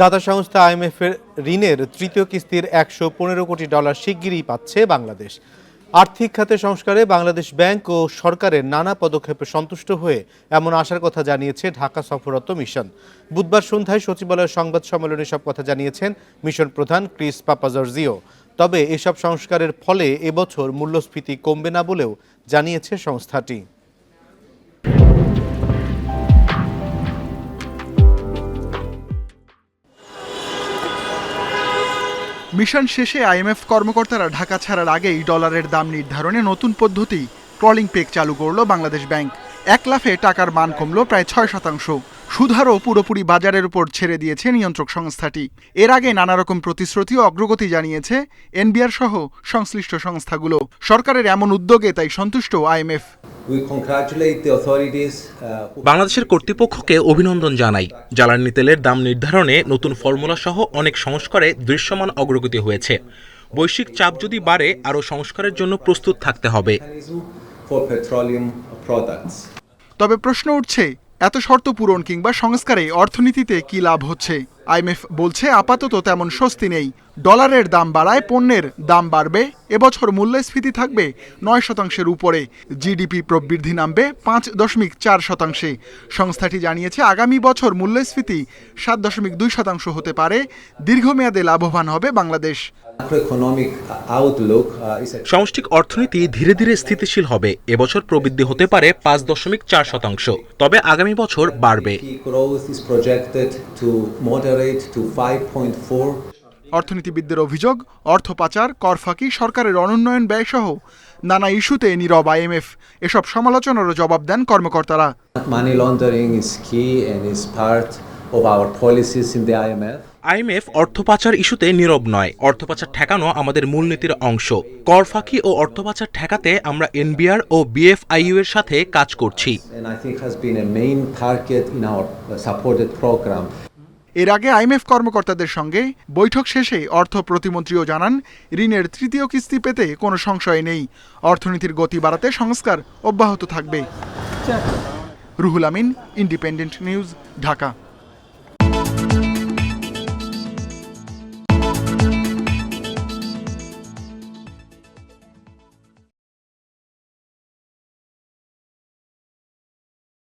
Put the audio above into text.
দাতা সংস্থা আইএমএফ এর ঋণের তৃতীয় কিস্তির একশো পনেরো কোটি ডলার শিগগিরই পাচ্ছে বাংলাদেশ। আর্থিক খাতে সংস্কারে বাংলাদেশ ব্যাংক ও সরকারের নানা পদক্ষেপে সন্তুষ্ট হয়ে এমন আশার কথা জানিয়েছে ঢাকা সফররত মিশন। বুধবার সন্ধ্যায় সচিবালয়ের সংবাদ সম্মেলনে সব কথা জানিয়েছেন মিশন প্রধান ক্রিস পাপাজর্জিও। তবে এসব সংস্কারের ফলে এবছর মূল্যস্ফীতি কমবে না বলেও জানিয়েছে সংস্থাটি। মিশন শেষে আইএমএফ কর্মকর্তারা ঢাকা ছাড়ার আগেই ডলারের দাম নির্ধারণে নতুন পদ্ধতি ক্রলিং পেক চালু করল বাংলাদেশ ব্যাংক। এক লাফে টাকার মান কমল প্রায় ছয় শতাংশ। সুধারও পুরোপুরি বাজারের উপর ছেড়ে দিয়েছে নিয়ন্ত্রক সংস্থাটি। এর আগে নানা রকম প্রতিশ্রুতি ও অগ্রগতি জানিয়েছে এনবিআর সহ সংশ্লিষ্ট সংস্থাগুলো। সরকারের এমন উদ্যোগে তাই সন্তুষ্ট IMF. We congratulate the authorities uh, বাংলাদেশের কর্তৃপক্ষকে অভিনন্দন জানাই। জ্বালানি তেলের দাম নির্ধারণে নতুন ফর্মুলা সহ অনেক সংস্কারে দৃশ্যমান অগ্রগতি হয়েছে। বৈশ্বিক চাপ যদি বাড়ে আরও সংস্কারের জন্য প্রস্তুত থাকতে হবে। mechanism for petroleum products. তবে প্রশ্ন উঠছে এত শর্ত পূরণ কিংবা সংস্কারে অর্থনীতিতে কি লাভ হচ্ছে? আইএমএফ বলছে আপাতত তেমন স্বস্তি নেই। ডলারের দাম বাড়ায় পণ্যের দাম বাড়বে এবছর মূল্যস্ফীতি থাকবে নয় শতাংশের উপরে। জিডিপি প্রবৃদ্ধি নামবে পাঁচ দশমিক চার শতাংশে। সংস্থাটি জানিয়েছে আগামী বছর মূল্যস্ফীতি সাত দশমিক দুই শতাংশ হতে পারে। দীর্ঘমেয়াদে লাভবান হবে বাংলাদেশ। uh, সামষ্টিক অর্থনীতি ধীরে ধীরে স্থিতিশীল হবে। এবছর প্রবৃদ্ধি হতে পারে পাঁচ দশমিক চার শতাংশ। তবে আগামী বছর বাড়বে। To moderate 5.4 অর্থনীতিবিদদের অভিযোগ অর্থ পাচার কর ফাঁকি সরকারের অনুন্নয়ন ব্যয়সহ নানা ইস্যুতে নীরব আইএমএফ এসব সমালোচনারও জবাব দেন কর্মকর্তারা। Money laundering is key and is part of our policies in the IMF. IMF অর্থ পাচার ইস্যুতে নীরব নয়। অর্থ পাচার ঠেকানো আমাদের মূলনীতির অংশ। কর ফাঁকি ও অর্থ পাচার ঠেকাতে আমরা এনবিআর ও বিএফআইইউ এর সাথে কাজ করছি। এর আগে আইএমএফ কর্মকর্তাদের সঙ্গে বৈঠক শেষে অর্থ প্রতিমন্ত্রীও জানান, ঋণের তৃতীয় কিস্তি পেতে কোনো সংশয় নেই। অর্থনীতির গতি বাড়াতে সংস্কার অব্যাহত থাকবে। Ruhul Amin Independent News Dhaka.